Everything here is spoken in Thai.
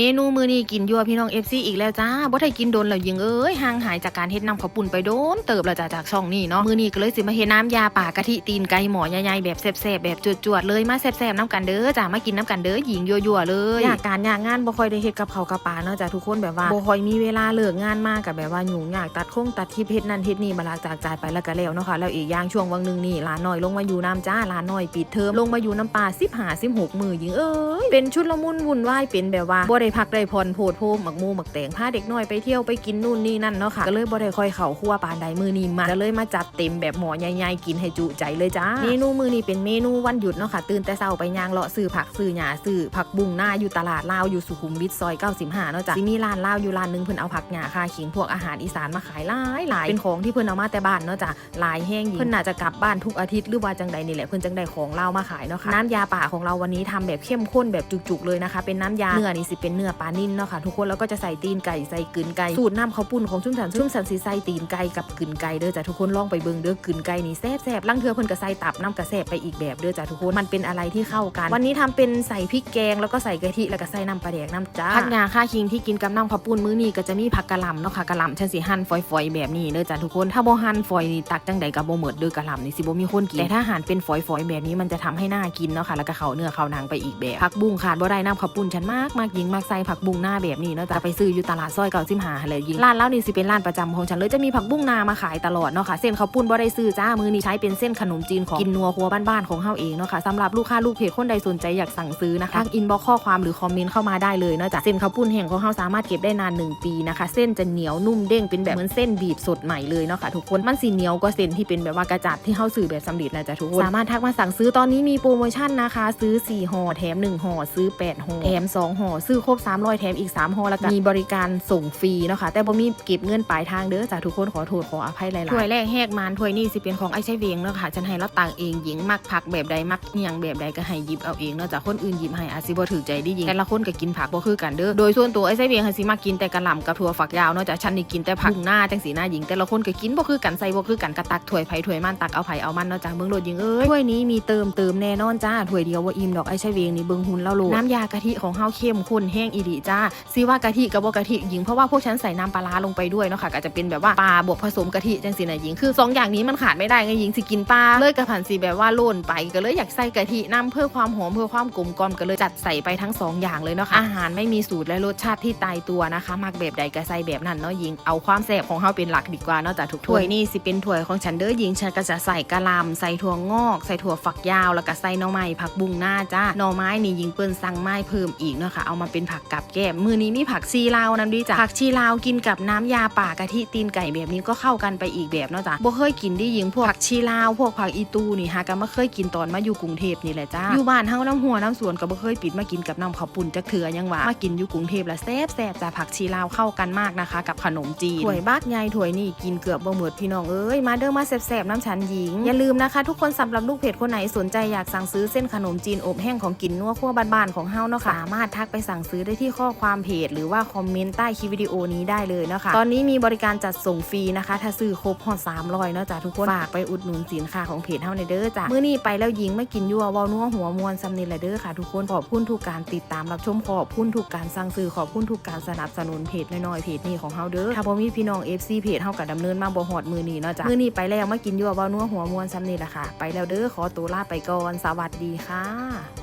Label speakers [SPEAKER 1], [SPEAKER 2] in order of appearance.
[SPEAKER 1] เมนูมือนี้กินยั่วพี่น้องเอฟซีอีกแล้วจ้าบ่ได้กินโดนแล้วยิงเอ้ยห่างหายจากการเฮ็ดน้ำข้าวปุ่นไปโดนเติบแล้วจ้าจากช่องนี้เนาะมือนี้ก็เลยสิมาเฮ็ดน้ำยาป่ากะทิตีนไก่หมอใหญ่ๆแบบแซ่บๆแบบจวดๆเลยมาแซ่บๆน้ำกันเด้อจ้ามากินน้ำกันเด้อหญิงยั่วๆเลยอยากการอยากงานบ่ค่อยได้เฮ็ดกับเขากับปลาเนาะจ้าทุกคนแบบว่าบ่ค่อยมีเวลาเลิกงานมากกับแบบว่ายุ่งยากตัดคงตัดคลิปเฮ็ดนั่นเฮ็ดนี่มาลาจากจ่ายไปแล้วก็แล้วเนาะค่ะแล้วอีกอย่างช่วงวังหนึงนี่ร้านน้อยลงมาอยู่น้ำจ้าร้านน้อยปิดเทอมลงมาอยู่น้ำปลา15 16มือหญิงเอ้ยเป็นชุดละมุนวุ่นวายเป็นแบบว่าบ่ไดพักได้ผ่อนโพดโพมหมักมูหมักแตงพาเด็กน้อยไปเที่ยวไปกินนู่นนี่นั่นเนาะค่ะก็เลยบ่ได้ค่อยเข้าครัวปานใดมือนี้มาก็เลยมาจัดเต็มแบบหมอใหญ่ๆกินให้จุใจเลยจ้าเมนูมือนี้เป็นเมนูวันหยุดเนาะค่ะตื่นแต่เช้าไปย่างเลาะซื้อผักซื้อหญ้าซื้อผักบุ้งหน้าอยู่ตลาดลาวอยู่สุขุมวิทซอย95เนาะจ้ะสิมีร้านลาวอยู่ร้านหนึงเพิ่นเอาผักหญ้าคาขิงพวกอาหารอีสานมาขายหลายหลายเป็นของที่เพิ่นเอามาแต่บ้านเนาะจ้ะหลายแห้งเพิ่นน่าจะกลับบ้านทุกอาทิตย์หรือว่าจังใดนี่แหละเพิ่นจังได้ของลาวมาขายเนาะค่ะน้ำยาป่าของเราวันนี้ทำแบบเข้มข้นแบบจุกๆเลยนะคะ เป็นน้ำยาเนื้อนี่สิเป็นเนื้อปลานิ่นเนาะค่ะทุกคนแล้วก็จะใส่ตีนไก่ใส่กลืนไก่สูตรน้ำข้าวปุ้นของชุ่มสันชุ่มสันสีใส่ตีนไก่กับกลืนไก่เด้อจ้ะทุกคนลองไปเบิ่งเด้อกลืนไก่นี่แซ่บๆลังเทือเพิ่นก็ใส่ตับน้ำกระแซบไปอีกแบบเด้อจ้ะทุกคนมันเป็นอะไรที่เข้ากัน วันนี้ทำเป็นใส่พริกแกงแล้วก็ใส่กะทิแล้วก็ใส่น้ำปลาแดกน้ำจ้าผักหญ้าค่าคิงที่กินกับน้ำข้าวปุ้นมื้อนี้ก็จะมีผักกะหล่ำเนาะค่ะกะหล่ำฉันสิหั่นฝอยๆแบบนี้เด้อจ้ะทุกคนถ้าบ่หั่นฝอยนี่ตักจังใดก็บ่หมดเด้อกะหล่ำนี่สิบ่มีคนกินแต่ถ้าหั่นเป็นฝอยๆแบบนี้มันจะทำให้น่ากินเนาะค่ะแล้วก็เข้าเนื้อเข้าหนังไปอีกแบบผักบุ้งขาดบ่ได้น้ำข้าวปุ้นฉันมากมากยิงมากใส่ผักบุ้งหน้าแบบนี้เนาะจะไปซื้ออยู่ตลาดซอยเก่าสิมหาเลยยิงร้านแล้วนี่สิเป็นร้านประจำของฉันเลยจะมีผักบุ้งนามาขายตลอดเนาะค่ะเส้นข้าวปุ้นบ่ได้ซื้อจ้ามือนี้ใช้เป็นเส้นขนมจีนของกินนัวครัวบ้านๆของเฮาเองเนาะค่ะสำหรับลูกค้าลูกเพจคนใดสนใจอยากสั่งซื้อนะคะทักอินบ็อกข้อความหรือคอมเมนต์เข้ามาได้เลยเนาะจ้ะเส้นข้าวปุ้นแห้งของเฮาสามารถเก็บได้นาน 1 ปีนะคะ เส้นจะเหนียวนุ่มเด้งเป็นแบบเหมือนเส้นบีบสดใหม่เลยเนาะค่ะทุกคนมันสีเหนียวกว่าเส้นที่เป็นแบบว่ากระจัดที่เฮาซื้อแบบสำเร็จนะจ๊ะทุกคนสามารถทักมาสั่งซื้อตอนนี้มีโปรโมชั่นนะคะ ซื้อ4ห่อแถม1ห่อซื้อ8ห่อแถม2ห่อซื้อครบ300แถมอีก3ห่อแล้วก็มีบริการส่งฟรีเนาะค่ะแต่บ่มีเก็บเงินปลายทางเด้อจ้ะทุกคนขอโทษขออภัยหลายๆถ้วยแรกแหกมานถ้วยนี้สิเป็นของไอ้ใช้เวงเนาะค่ะฉันให้เราต่างเองหญิงมักผักแบบใดมักเอียงแบบใดก็ให้หยิบเอาเองเนาะจากคนอื่นหยิบให้อาจสิบ่ถือใจได้ยิงแต่ละคนก็กินผักบ่คือกันเด้อโดยส่วนตัวไอ้ไส้เวียงให้สิมากินแต่กะหล่ำกับถั่วฝักยาวเนาะจากฉันนี่กินแต่ผักบุ้งหน้าจังสีหน้าหญิงแต่ละคนก็กินบ่คือกันใส่บ่คือกันกระตักถ้วยไผถ้วยมันตักเอาไผเอามันเนาะจากเบิ่งโลดยิงเอ้ยถ้วยนี้มีเติมเติมแน่นอนจ้าถ้วยเดียวว่าอิ่มดอกไอ้ไส้เวียงนี่เบิ่งหุ่นแล้วโลดน้ำยากะทิของเฮาเข้มข้นแห้งอีหลีจ้าสิว่ากะทิกับบกะทิหญิงเพราะว่าพวกฉันใส่น้ำปลาร้าลงไปด้วยเนาะค่ะก็จะเป็นแบบว่าปลาบวกผสมกะทิจังสีน่ะหญิงคือสองอย่างนี้มันขาดไม่ได้ไงหญิงสิกินปลาเลยกระผันสีแบบว่าโล่นไปก็เลยอยากใส่กะทิน้ำเพื่อความหอมเพื่อความกลมกล่อมก็เลยจัดใส่ไปทั้งสองอย่างเลยเนาะค่ะอาหารไม่มีสูตรและรสชาติที่ตายตัวนะคะมักแบบใดก็ใส่แบบนั้นเนาะหญิงเอาความแซ่บของเฮาเป็นหลักดีกว่าเนาะจากทุกถ้วยนี่สิเป็นถ้วยของฉันเด้อหญิงฉันก็จะใส่กะหล่ำใส่ถั่วงอก ใส่ถั่วฝักยาวแล้วก็ใส่หน่อไม้ผักบุ้งหน้าจ้าหน่อไม้นี่หญิงเปิ้นสั่งไม้เพิ่มอีกเนาะค่ะเอามาเป็นผักกับแก้มมือนี้มีผักชีลาวนํดีจ้ะผักชีลาวกินกับน้ำยาป่ากะทิตีนไก่แบบนี้ก็เข้ากันไปอีกแบบเนาะจ้ะบ่เคยกินได้หญิงพวกผักชีลาวพวกผักอีตูนี่ฮะก็มาเคยกินตอนมาอยู่กรุงเทพนี่แหละจ้าอยู่บ้านเฮาน้ำหัวน้ำสวนก็บ่เคยปิดมากินกับน้ำข้าวปุ้นจักเถื่อยังว่ามากินอยู่กรุงเทพละแซ่บแซ่บจ้ะผักชีลาวเข้ากันมากนะคะ กับขนมจีนถ้วยบากใหญ่ถ้วยนี่กินเกือบบ่หมดพี่น้องเอ้ยมาเด้อมาแซ่บๆน้ำฉันหญิงอย่าลืมนะคะ ทุกคนสำหรับลูกเพจคนไหนสนใจอยากสั่งซื้อเส้นขนมจีนอบแห้งของกินนัวขั้วบ้านๆของเฮาเนาะค่ะสามารถทักไปสั่งซื้อได้ที่ข้อความเพจหรือว่าคอมเมนต์ใต้คลิปวิดีโอนี้ได้เลยนะคะตอนนี้มีบริการจัดส่งฟรีนะคะ ถ้าซื้อครบฮอด300เนาะจ้ะทุกคนฝากไปอุดหนุนสินค้าของเพจเฮาในเด้อจ้ะมื้อนี้ไปแล้วหญิงไม่กินยั่วว้านัวหัวมวนซำนิละเด้อค่ะ ทุกคนขอบคุณทุกการติดตามรับชมขอบคุณทุกการสั่งซื้อขอบคุณทุกการสนับสนุนเพจน้อยๆเพจนี้ของเฮาเด้อถ้าบ่มีพี่น้อง FC เพจเฮาก็ดำเนินมาบ่ฮอดมือนี้เนาะจ้ะมื้อนี้ไปแล้วมากินยั่วว้านัวหัวมวนซำนี่ละค่ะ ไปแล้วเด้อขอตัวลาไปก่อนสวัสดีค่ะ